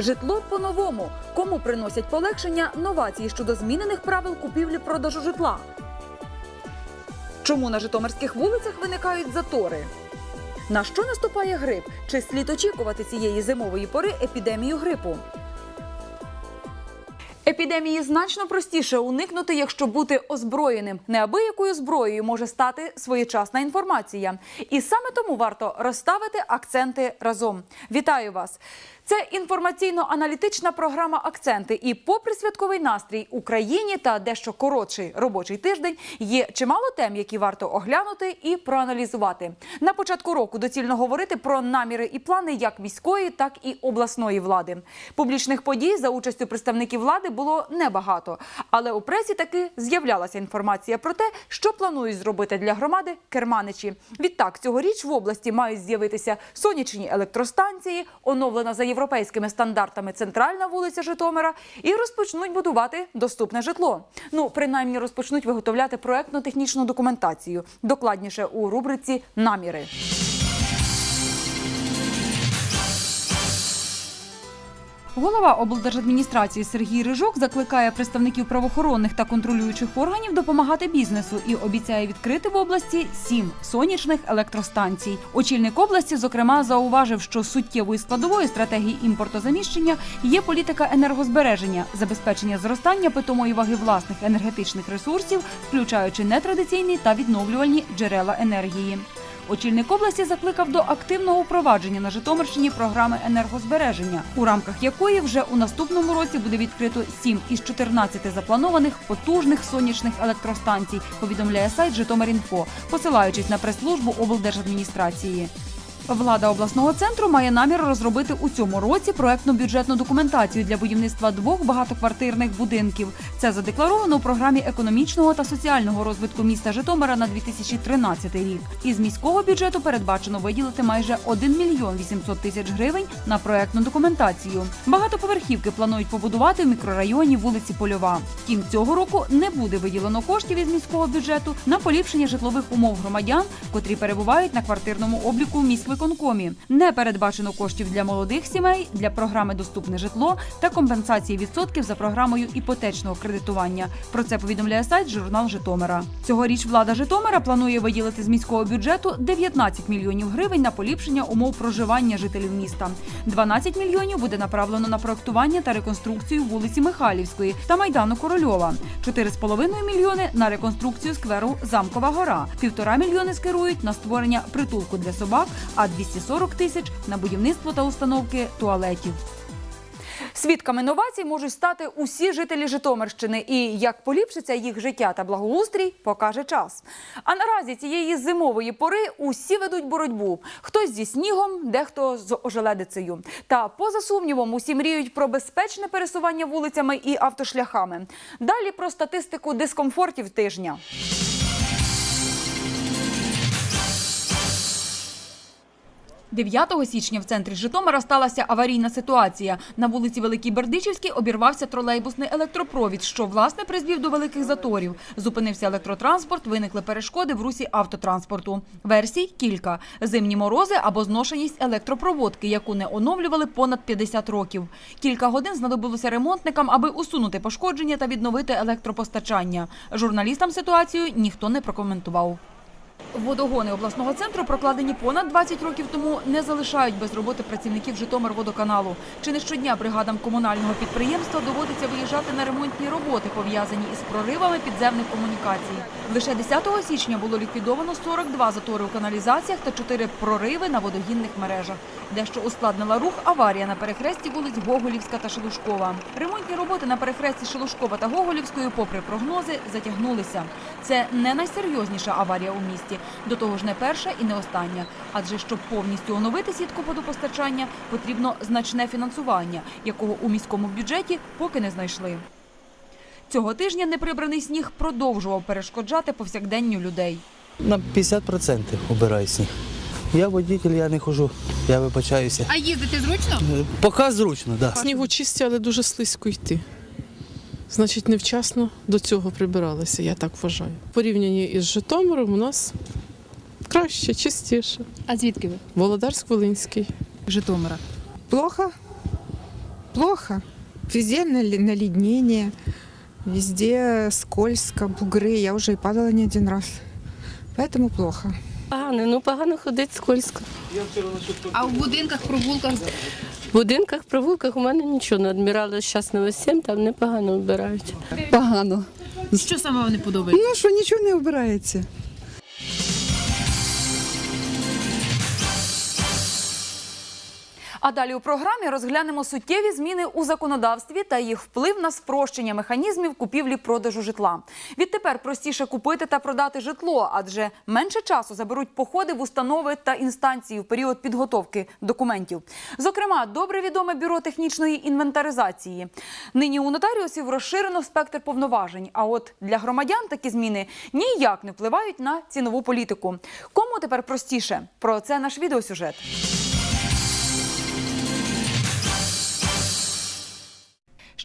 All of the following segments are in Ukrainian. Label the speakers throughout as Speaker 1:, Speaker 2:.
Speaker 1: Житло по-новому. Кому приносять полегшення новації щодо змінених правил купівлі-продажу житла? Чому на житомирських вулицях виникають затори? На що наступає грип? Чи слід очікувати цієї зимової пори епідемію грипу? Епідемії значно простіше уникнути, якщо бути озброєним. Неабиякою зброєю може стати своєчасна інформація. І саме тому варто розставити акценти разом. Вітаю вас! Це інформаційно-аналітична програма Акценти. І, попри святковий настрій Україні та дещо коротший робочий тиждень, є чимало тем, які варто оглянути і проаналізувати. На початку року доцільно говорити про наміри і плани як міської, так і обласної влади. Публічних подій за участю представників влади було небагато, але у пресі таки з'являлася інформація про те, що планують зробити для громади керманичі. Відтак цьогоріч в області мають з'явитися сонячні електростанції, оновлена за європейськими стандартами центральна вулиця Житомира, і розпочнуть будувати доступне житло. Ну, принаймні розпочнуть виготовляти проектно-технічну документацію. Докладніше у рубриці Наміри. Голова облдержадміністрації Сергій Рижок закликає представників правоохоронних та контролюючих органів допомагати бізнесу і обіцяє відкрити в області сім сонячних електростанцій. Очільник області, зокрема, зауважив, що суттєвою складовою стратегії імпортозаміщення є політика енергозбереження, забезпечення зростання питомої ваги власних енергетичних ресурсів, включаючи нетрадиційні та відновлювальні джерела енергії. Очільник області закликав до активного впровадження на Житомирщині програми енергозбереження, у рамках якої вже у наступному році буде відкрито 7 із 14 запланованих потужних сонячних електростанцій. Повідомляє сайт Житомир.Інфо, посилаючись на прес-службу облдержадміністрації. Влада обласного центру має намір розробити у цьому році проектну бюджетну документацію для будівництва двох багатоквартирних будинків. Це задекларовано у програмі економічного та соціального розвитку міста Житомира на 2013 рік. Із міського бюджету передбачено виділити майже 1 мільйон 800 тисяч гривень на проектну документацію. Багатоповерхівки планують побудувати в мікрорайоні вулиці Польова. Втім, цього року не буде виділено коштів із міського бюджету на поліпшення житлових умов громадян, котрі перебувають на квартирному обліку в міськвиконкомі. Не передбачено коштів для молодих сімей, для програми Доступне житло та компенсації відсотків за програмою іпотечного кредитування. Про це повідомляє сайт журнал Житомира. Цьогоріч влада Житомира планує виділити з міського бюджету 19 мільйонів гривень на поліпшення умов проживання жителів міста. 12 мільйонів буде направлено на проектування та реконструкцію вулиці Михайлівської та майдану Корольова. 4,5 мільйони на реконструкцію скверу Замкова гора. Півтора мільйони скерують на створення притулку для собак, а 240 тисяч на будівництво та установки туалетів. Свідками новацій можуть стати усі жителі Житомирщини, і як поліпшиться їх життя та благоустрій, покаже час. А наразі цієї зимової пори усі ведуть боротьбу: хтось зі снігом, дехто з ожеледицею. Та поза сумнівом, усі мріють про безпечне пересування вулицями і автошляхами. Далі про статистику дискомфортів тижня. – 9 січня в центрі Житомира сталася аварійна ситуація. На вулиці Великій Бердичівській обірвався тролейбусний електропровід, що власне призвів до великих заторів. Зупинився електротранспорт, виникли перешкоди в русі автотранспорту. Версій кілька: зимні морози або зношеність електропроводки, яку не оновлювали понад 50 років. Кілька годин знадобилося ремонтникам, аби усунути пошкодження та відновити електропостачання. Журналістам ситуацію ніхто не прокоментував. Водогони обласного центру, прокладені понад 20 років тому, не залишають без роботи працівників Житомирводоканалу. Чи не щодня бригадам комунального підприємства доводиться виїжджати на ремонтні роботи, пов'язані із проривами підземних комунікацій. Лише 10 січня було ліквідовано 42 затори у каналізаціях та 4 прориви на водогінних мережах. Дещо ускладнила рух аварія на перехресті вулиць Гоголівська та Шелушкова. Ремонтні роботи на перехресті Шелушкова та Гоголівської, попри прогнози, затягнулися. Це не найсерйозніша аварія у місті. До того ж, не перша і не остання. Адже щоб повністю оновити сітку водопостачання, потрібно значне фінансування, якого у міському бюджеті поки не знайшли. Цього тижня неприбраний сніг продовжував перешкоджати повсякденню людей.
Speaker 2: На 50% убираю сніг. Я водитель, я не хожу, я вибачаюся.
Speaker 3: А їздити зручно?
Speaker 2: Е, Поки зручно, так. Да.
Speaker 4: Снігу чисті, але дуже слизько йти. Значить, невчасно до цього прибиралися, я так вважаю. В порівнянні із Житомиром у нас краще, чистіше.
Speaker 3: А звідки ви?
Speaker 4: Володарськ-Волинський.
Speaker 3: Житомира.
Speaker 5: Плохо.
Speaker 3: Плохо. Везде нали- наледнение, везде скользко, бугры. Я уже и падала не один раз. Поэтому плохо.
Speaker 5: Погано, ну погано ходить скользко.
Speaker 6: А в будинках, провулках
Speaker 5: В будинках, провулках у мене нічого не адмірали зараз на 7, там непогано вбирають.
Speaker 7: Погано.
Speaker 6: що саме вам не подобається?
Speaker 7: Ну що нічого не обирається.
Speaker 1: А далі у програмі розглянемо суттєві зміни у законодавстві та їх вплив на спрощення механізмів купівлі-продажу житла. Відтепер простіше купити та продати житло, адже менше часу заберуть походи в установи та інстанції в період підготовки документів. Зокрема, добре відоме бюро технічної інвентаризації. Нині у нотаріусів розширено спектр повноважень. А от для громадян такі зміни ніяк не впливають на цінову політику. Кому тепер простіше? Про це наш відеосюжет.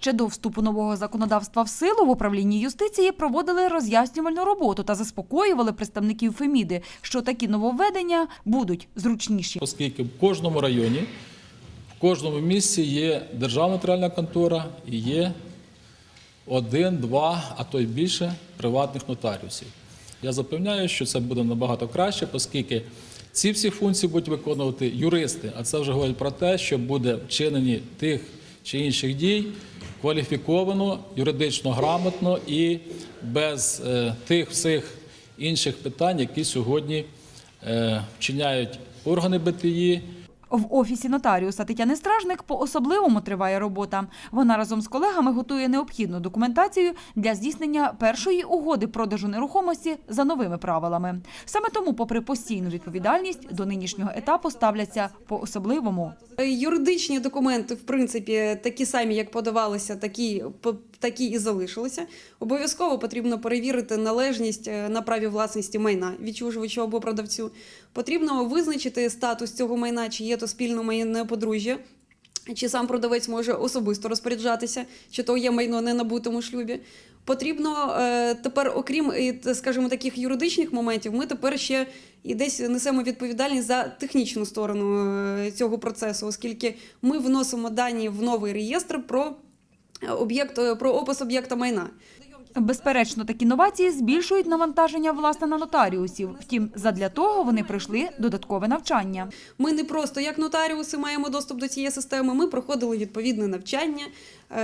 Speaker 1: Ще до вступу нового законодавства в силу в управлінні юстиції проводили роз'яснювальну роботу та заспокоювали представників Феміди, що такі нововведення будуть зручніші.
Speaker 8: оскільки в кожному районі, в кожному місці є державна нотаріальна контора і є один, два, а то й більше приватних нотаріусів. Я запевняю, що це буде набагато краще, оскільки ці всі функції будуть виконувати юристи, а це вже говорить про те, що буде вчинені тих чи інших дій кваліфіковано, юридично грамотно і без е, тих всіх інших питань, які сьогодні е, вчиняють органи БТІ,
Speaker 1: В офісі нотаріуса Тетяни Стражник по особливому триває робота. Вона разом з колегами готує необхідну документацію для здійснення першої угоди продажу нерухомості за новими правилами. Саме тому, попри постійну відповідальність, до нинішнього етапу ставляться по особливому.
Speaker 9: Юридичні документи, в принципі, такі самі, як подавалися, такі, такі і залишилися. Обов'язково потрібно перевірити належність е, на праві власності майна відчужувачу або продавцю. Потрібно визначити статус цього майна, чи є то спільне майне подружжя. Чи сам продавець може особисто розпоряджатися, чи то є майно не набутому шлюбі. Потрібно е, тепер, окрім, е, скажімо, таких юридичних моментів, ми тепер ще і десь несемо відповідальність за технічну сторону цього процесу, оскільки ми вносимо дані в новий реєстр про об'єкт е, про опис об'єкта майна.
Speaker 1: Безперечно, такі новації збільшують навантаження власне на нотаріусів. Втім, задля того вони пройшли додаткове навчання.
Speaker 9: Ми не просто як нотаріуси маємо доступ до цієї системи. Ми проходили відповідне навчання,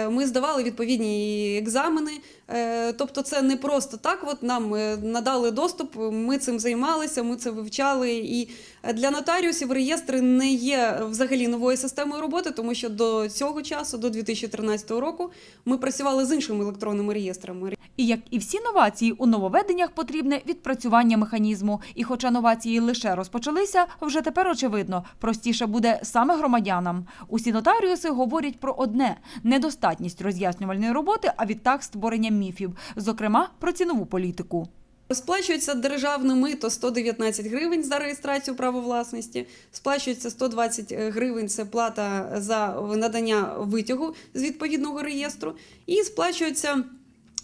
Speaker 9: ми здавали відповідні екзамени. Е, Тобто, це не просто так. От нам е, надали доступ. Ми цим займалися, ми це вивчали. І для нотаріусів реєстри не є взагалі новою системою роботи, тому що до цього часу, до 2013 року, ми працювали з іншими електронними реєстрами.
Speaker 1: І як і всі новації, у нововведеннях потрібне відпрацювання механізму. І хоча новації лише розпочалися, вже тепер очевидно, простіше буде саме громадянам. Усі нотаріуси говорять про одне недостатність роз'яснювальної роботи, а відтак створення міфів, зокрема про цінову політику.
Speaker 9: Сплачується державне мито 119 гривень за реєстрацію права власності. Сплачується 120 гривень це плата за надання витягу з відповідного реєстру. І сплачується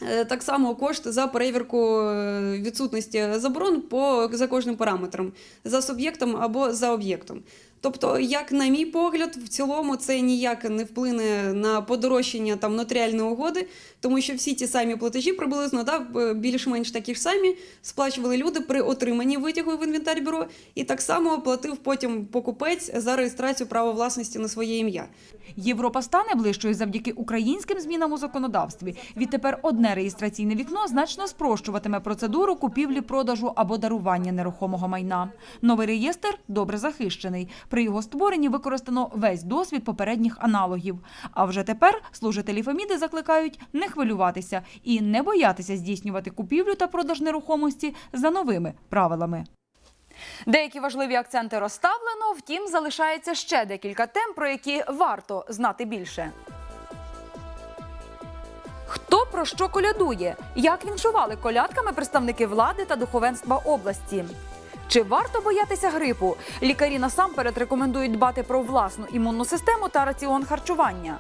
Speaker 9: е, так само кошти за перевірку е, відсутності заборон по за кожним параметром, за суб'єктом або за об'єктом. Тобто, як на мій погляд, в цілому це ніяк не вплине на подорожчання там нотаріальної угоди, тому що всі ті самі платежі приблизно да, більш-менш такі ж самі сплачували люди при отриманні витягу в інвентар бюро, і так само платив потім покупець за реєстрацію права власності на своє ім'я.
Speaker 1: Європа стане ближчою завдяки українським змінам у законодавстві. Відтепер одне реєстраційне вікно значно спрощуватиме процедуру купівлі, продажу або дарування нерухомого майна. Новий реєстр добре захищений. При його створенні використано весь досвід попередніх аналогів. А вже тепер служителі Феміди закликають не хвилюватися і не боятися здійснювати купівлю та продаж нерухомості за новими правилами. Деякі важливі акценти розставлено, втім залишається ще декілька тем, про які варто знати більше. Хто про що колядує? Як віншували колядками представники влади та духовенства області? Чи варто боятися грипу? Лікарі насамперед рекомендують дбати про власну імунну систему та раціон харчування.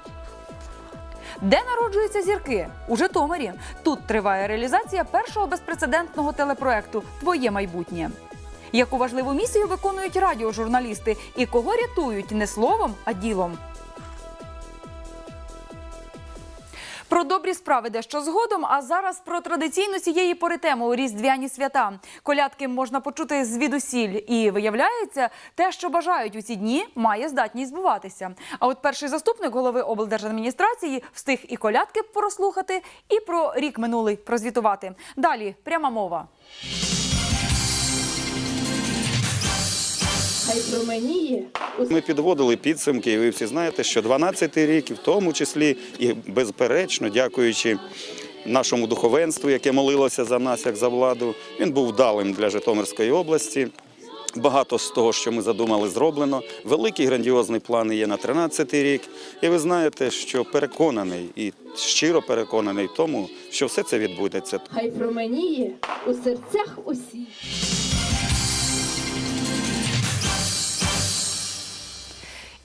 Speaker 1: Де народжуються зірки? У Житомирі. Тут триває реалізація першого безпрецедентного телепроекту Твоє майбутнє. Яку важливу місію виконують радіожурналісти і кого рятують не словом, а ділом? Про добрі справи дещо згодом. А зараз про традиційну цієї пори тему у різдвяні свята. Колядки можна почути звідусіль. І виявляється, те, що бажають у ці дні, має здатність збуватися. А от перший заступник голови облдержадміністрації встиг і колядки прослухати, і про рік минулий прозвітувати. Далі пряма мова.
Speaker 5: Хай променіє
Speaker 10: Ми підводили підсумки, і ви всі знаєте, що 12-й рік, в тому числі і безперечно, дякуючи нашому духовенству, яке молилося за нас як за владу, він був вдалим для Житомирської області. Багато з того, що ми задумали, зроблено. Великий грандіозний план є на 13-й рік. І ви знаєте, що переконаний і щиро переконаний в тому, що все це відбудеться.
Speaker 5: Хай променіє у серцях усіх.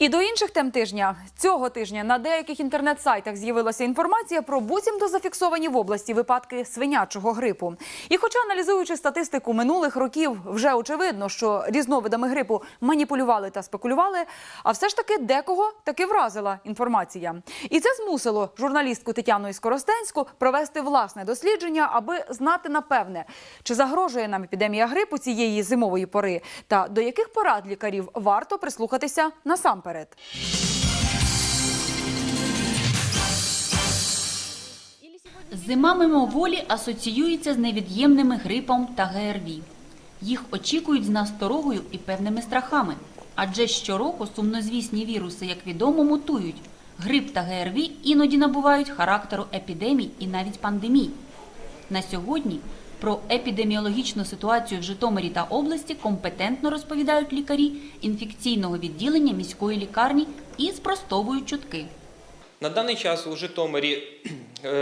Speaker 1: І до інших тем тижня цього тижня на деяких інтернет-сайтах з'явилася інформація про буцімто зафіксовані в області випадки свинячого грипу. І, хоча аналізуючи статистику минулих років, вже очевидно, що різновидами грипу маніпулювали та спекулювали, а все ж таки декого таки вразила інформація. І це змусило журналістку Тетяну Іскоростенську провести власне дослідження, аби знати напевне, чи загрожує нам епідемія грипу цієї зимової пори, та до яких порад лікарів варто прислухатися насамперед.
Speaker 11: Зима мимоволі асоціюється з невід'ємними грипом та ГРВІ. Їх очікують з насторогою і певними страхами. Адже щороку сумнозвісні віруси, як відомо, мутують. Грип та ГРВІ іноді набувають характеру епідемій і навіть пандемій. На сьогодні про епідеміологічну ситуацію в Житомирі та області компетентно розповідають лікарі інфекційного відділення міської лікарні і спростовують чутки.
Speaker 12: На даний час у Житомирі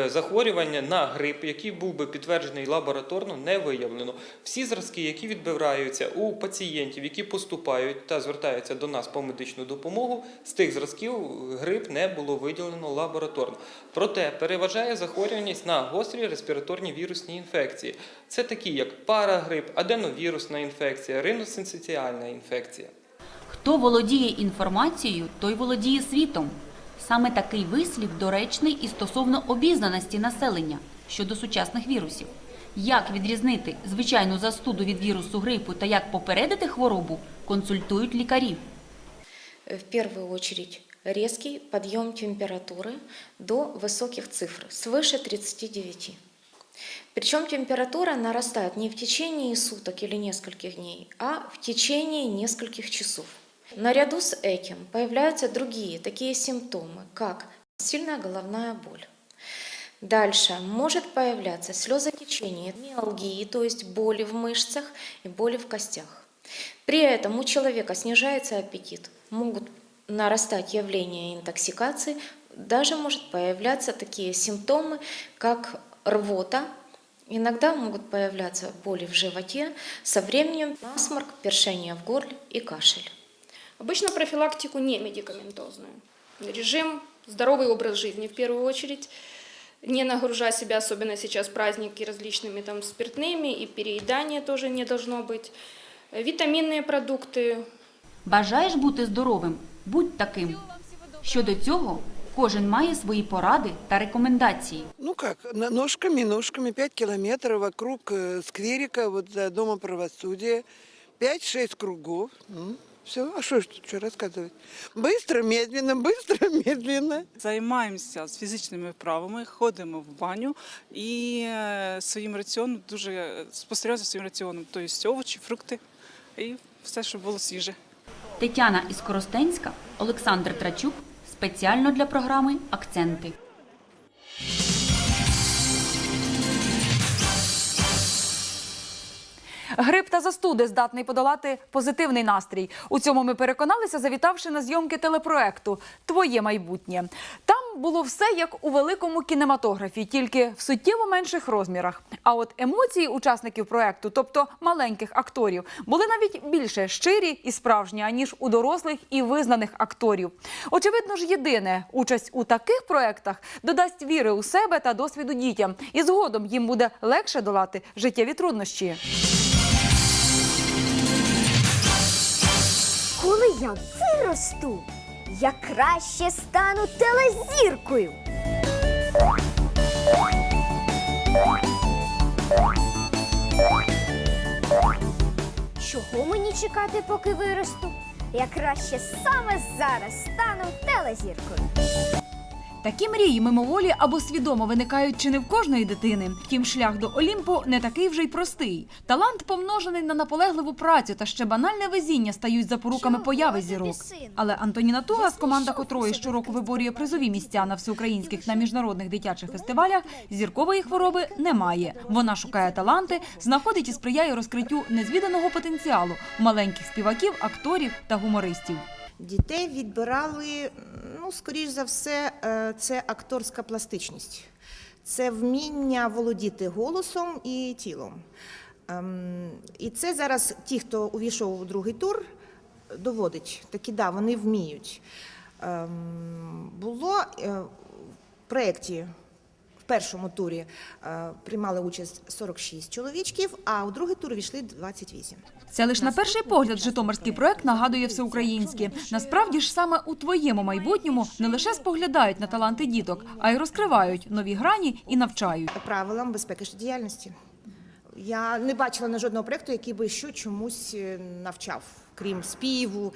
Speaker 12: захворювання на грип, який був би підтверджений лабораторно, не виявлено. Всі зразки, які відбираються у пацієнтів, які поступають та звертаються до нас по медичну допомогу, з тих зразків грип не було виділено лабораторно. Проте переважає захворюваність на гострі респіраторні вірусні інфекції. Це такі, як парагрип, аденовірусна інфекція, риносенсиціальна інфекція.
Speaker 11: Хто володіє інформацією, той володіє світом. Саме такий вислів доречний і стосовно обізнаності населення щодо сучасних вірусів. Як відрізнити звичайну застуду від вірусу грипу та як попередити хворобу, консультують лікарі.
Speaker 13: В первую очередь резкий подъем температуры до высоких цифр, свыше 39. Причем температура нарастает не в течение суток или нескольких дней, а в течение нескольких часов. Наряду с этим появляются другие такие симптомы, как сильная головная боль. Дальше может появляться слезотечение, миалгии, то есть боли в мышцах и боли в костях. При этом у человека снижается аппетит, могут нарастать явления интоксикации, даже может появляться такие симптомы, как рвота, иногда могут появляться боли в животе, со временем насморк, першение в горле и кашель.
Speaker 14: Обычно профилактику не медикаментозную. Режим, здоровый образ жизни в первую очередь, не нагружать себя, особенно сейчас праздники, различными там спиртными, и переедание тоже не должно быть. Витаминные продукты.
Speaker 11: Бажаєш бути здоровим? Будь таким. Щодо цього, кожен має свої поради та рекомендації.
Speaker 7: Ну как, на- ножками, ножками 5 километров вокруг э, скверика, вот за Домом правосудия. 5-6 кругов. Все, а что ж тут что рассказывать? Быстро, медленно, быстро, медленно.
Speaker 15: Займаємося з фізичними вправами, ходимо в баню і е, своїм раціоном дуже е, спостерігаємо за своїм раціоном, тобто овочі, фрукти і все, що було свіже.
Speaker 11: Тетяна Іскоростенська, Олександр Трачук спеціально для програми Акценти.
Speaker 1: Грип та застуди здатний подолати позитивний настрій. У цьому ми переконалися, завітавши на зйомки телепроекту Твоє майбутнє. Там було все як у великому кінематографі, тільки в суттєво менших розмірах. А от емоції учасників проекту, тобто маленьких акторів, були навіть більше щирі і справжні, аніж у дорослих і визнаних акторів. Очевидно ж, єдине участь у таких проектах додасть віри у себе та досвіду дітям, і згодом їм буде легше долати життєві труднощі.
Speaker 16: Коли я виросту, я краще стану телезіркою. Чого мені чекати, поки виросту? Я краще саме зараз стану телезіркою.
Speaker 1: Такі мрії мимоволі або свідомо виникають чи не в кожної дитини. Втім, шлях до Олімпу не такий вже й простий. Талант, помножений на наполегливу працю та ще банальне везіння стають запоруками появи зірок. Але Антоніна Тугас, команда котрої щороку виборює призові місця на всеукраїнських та міжнародних дитячих фестивалях, зіркової хвороби немає. Вона шукає таланти, знаходить і сприяє розкриттю незвіданого потенціалу маленьких співаків, акторів та гумористів.
Speaker 17: Дітей відбирали, ну, скоріш за все, е, це акторська пластичність, це вміння володіти голосом і тілом. Ем, І це зараз ті, хто увійшов у другий тур, доводить. Такі, да, вони вміють. Ем, Було е, в проєкті в першому турі е, приймали участь 46 чоловічків, а у другий тур війшли 28.
Speaker 1: Це лише на перший погляд житомирський проект нагадує всеукраїнське. Насправді ж саме у твоєму майбутньому не лише споглядають на таланти діток, а й розкривають нові грані і навчають.
Speaker 17: правилам безпеки життєдіяльності. Я не бачила на жодного проєкту, який би що чомусь е, навчав, крім співу.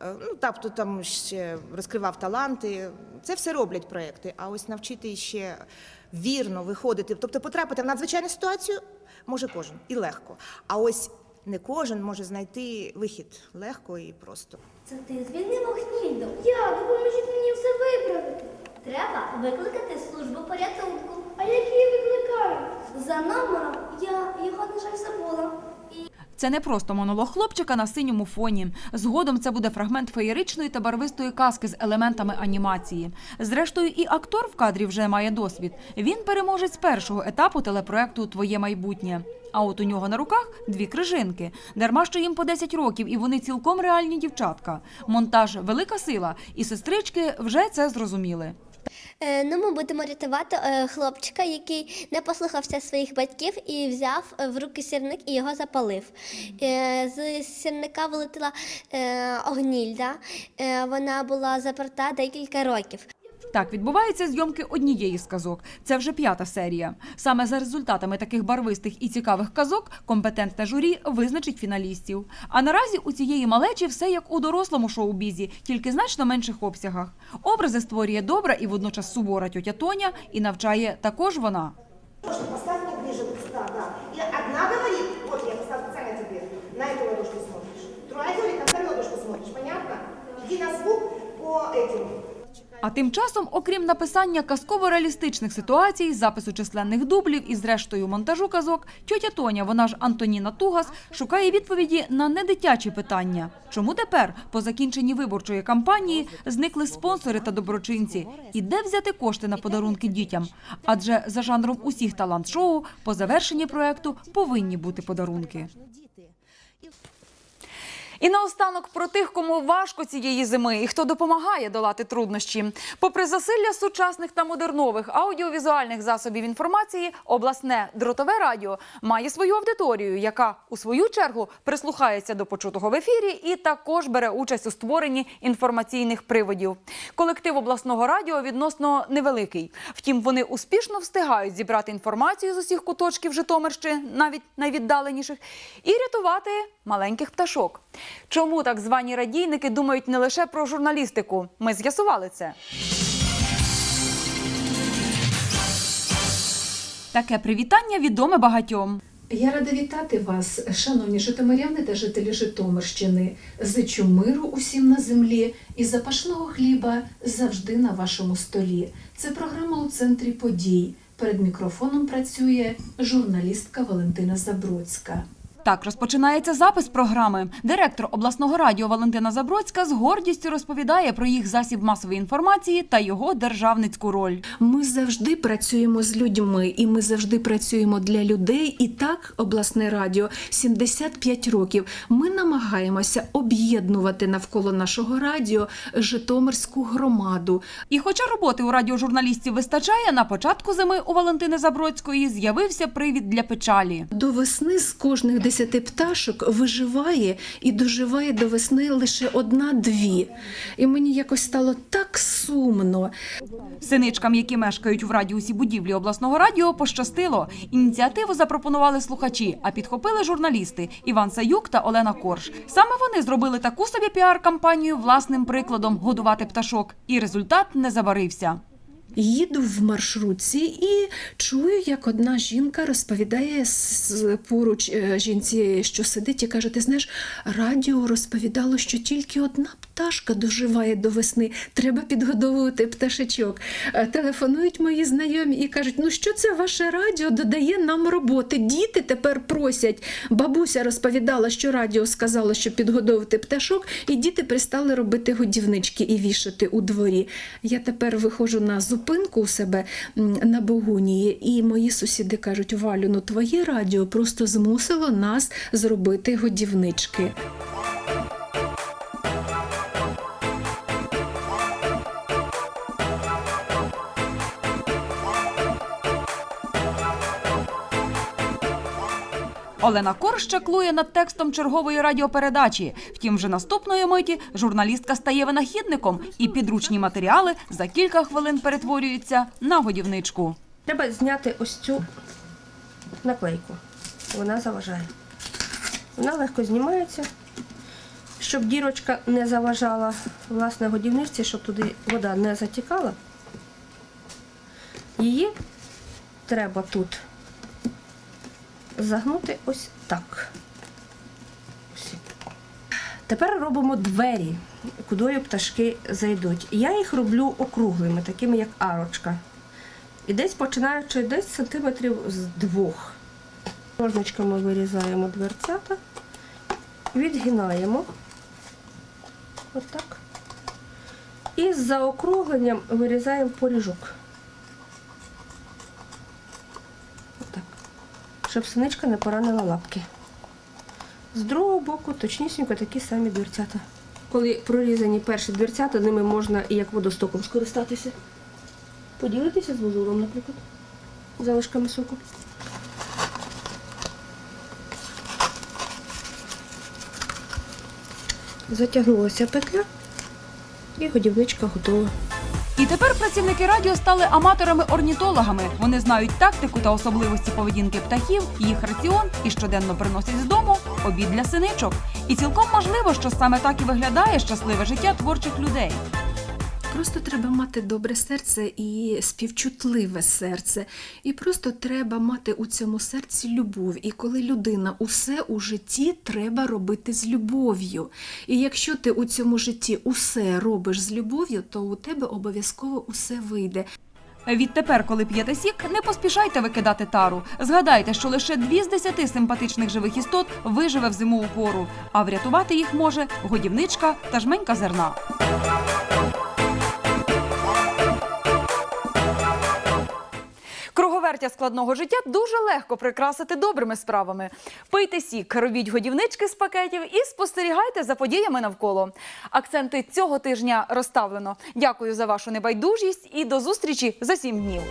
Speaker 17: Е, Ну, тобто там ще розкривав таланти. Це все роблять проєкти. А ось навчити ще вірно виходити, тобто потрапити в надзвичайну ситуацію може кожен і легко. А ось не кожен може знайти вихід легко і просто.
Speaker 16: Це ти звільнив Охнільду? Я допоможіть мені все виправити. Треба викликати службу порятунку. А як її викликають? За номером я його, на жаль, забула.
Speaker 1: Це не просто монолог хлопчика на синьому фоні. Згодом це буде фрагмент феєричної та барвистої казки з елементами анімації. Зрештою, і актор в кадрі вже має досвід. Він переможець першого етапу телепроекту Твоє майбутнє. А от у нього на руках дві крижинки. Дарма що їм по 10 років, і вони цілком реальні дівчатка. Монтаж велика сила, і сестрички вже це зрозуміли.
Speaker 16: Е, ну, ми будемо рятувати е, хлопчика, який не послухався своїх батьків і взяв е, в руки сірник і його запалив. З сірника вилетіла огнільда. Вона була заперта декілька років.
Speaker 1: Так відбуваються зйомки однієї з казок. Це вже п'ята серія. Саме за результатами таких барвистих і цікавих казок компетентне журі визначить фіналістів. А наразі у цієї малечі все як у дорослому шоу-бізі, тільки значно менших обсягах. Образи створює добра і водночас сувора тьотя Тоня, і навчає також вона.
Speaker 17: Поставь мне ближе вот да. И одна говорит, вот я поставлю специально тебе, на эту ладошку смотришь. Другая говорит, на вторую ладошку? Иди на звук по этим.
Speaker 1: А тим часом, окрім написання казково-реалістичних ситуацій, запису численних дублів і зрештою монтажу казок, тьотя Тоня, вона ж Антоніна Тугас, шукає відповіді на недитячі питання. Чому тепер, по закінченні виборчої кампанії, зникли спонсори та доброчинці? І де взяти кошти на подарунки дітям? Адже за жанром усіх талант-шоу по завершенні проекту повинні бути подарунки. І наостанок про тих, кому важко цієї зими і хто допомагає долати труднощі. Попри засилля сучасних та модернових аудіовізуальних засобів інформації, обласне дротове радіо має свою аудиторію, яка у свою чергу прислухається до почутого в ефірі і також бере участь у створенні інформаційних приводів. Колектив обласного радіо відносно невеликий. Втім, вони успішно встигають зібрати інформацію з усіх куточків Житомирщини, навіть найвіддаленіших, і рятувати маленьких пташок. Чому так звані радійники думають не лише про журналістику? Ми з'ясували це. Таке привітання відоме багатьом.
Speaker 18: Я рада вітати вас, шановні житомиряни та жителі Житомирщини. Зичу миру усім на землі і запашного хліба завжди на вашому столі. Це програма у центрі подій. Перед мікрофоном працює журналістка Валентина Забродська.
Speaker 1: Так розпочинається запис програми. Директор обласного радіо Валентина Забродська з гордістю розповідає про їх засіб масової інформації та його державницьку роль.
Speaker 18: Ми завжди працюємо з людьми, і ми завжди працюємо для людей. І так, обласне радіо 75 років. Ми намагаємося об'єднувати навколо нашого радіо Житомирську громаду.
Speaker 1: І хоча роботи у радіожурналістів вистачає, на початку зими у Валентини Забродської з'явився привід для печалі.
Speaker 18: До весни з кожних 150 пташок виживає і доживає до весни лише одна-дві. І мені якось стало так сумно.
Speaker 1: Синичкам, які мешкають в радіусі будівлі обласного радіо, пощастило. Ініціативу запропонували слухачі, а підхопили журналісти Іван Саюк та Олена Корж. Саме вони зробили таку собі піар-кампанію власним прикладом годувати пташок, і результат не заварився.
Speaker 18: Їду в маршрутці і чую, як одна жінка розповідає поруч е, жінці, що сидить, і каже: Ти знаєш, радіо розповідало, що тільки одна пташка доживає до весни. Треба підгодовувати пташечок. Е, Телефонують мої знайомі і кажуть: ну що це ваше радіо додає нам роботи? Діти тепер просять. Бабуся розповідала, що радіо сказало, що підгодовувати пташок, і діти пристали робити годівнички і вішати у дворі. Я тепер виходжу на зупинку у себе на Богунії, і мої сусіди кажуть: Валю, ну твоє радіо просто змусило нас зробити годівнички.
Speaker 1: Олена Корж чаклує над текстом чергової радіопередачі. Втім, вже наступної миті журналістка стає винахідником, і підручні матеріали за кілька хвилин перетворюються на годівничку.
Speaker 19: Треба зняти ось цю наклейку. Вона заважає. Вона легко знімається, щоб дірочка не заважала власне годівничці, щоб туди вода не затікала. Її треба тут загнути ось так. Ось. Тепер робимо двері, кудою пташки зайдуть. Я їх роблю округлими, такими як арочка. І десь починаючи десь сантиметрів з двох. Ножничками вирізаємо дверцята, відгинаємо. Отак. І з заокругленням вирізаємо поріжок. Щоб синичка не поранила лапки. З другого боку точнісінько такі самі дверцята. Коли прорізані перші дверцята, ними можна і як водостоком скористатися. Поділитися з вузолом, наприклад, залишками соку. Затягнулася петля і годівничка готова.
Speaker 1: І тепер працівники радіо стали аматорами-орнітологами. Вони знають тактику та особливості поведінки птахів, їх раціон і щоденно приносять з дому обід для синичок. І цілком можливо, що саме так і виглядає щасливе життя творчих людей.
Speaker 18: Просто треба мати добре серце і співчутливе серце. І просто треба мати у цьому серці любов. І коли людина усе у житті треба робити з любов'ю. І якщо ти у цьому житті усе робиш з любов'ю, то у тебе обов'язково усе вийде.
Speaker 1: Відтепер, коли п'єте сік, не поспішайте викидати тару. Згадайте, що лише дві з десяти симпатичних живих істот виживе в зимову пору, а врятувати їх може годівничка та жменька зерна. Круговертя складного життя дуже легко прикрасити добрими справами. Пийте сік, робіть годівнички з пакетів і спостерігайте за подіями навколо. Акценти цього тижня розставлено. Дякую за вашу небайдужість і до зустрічі за сім днів.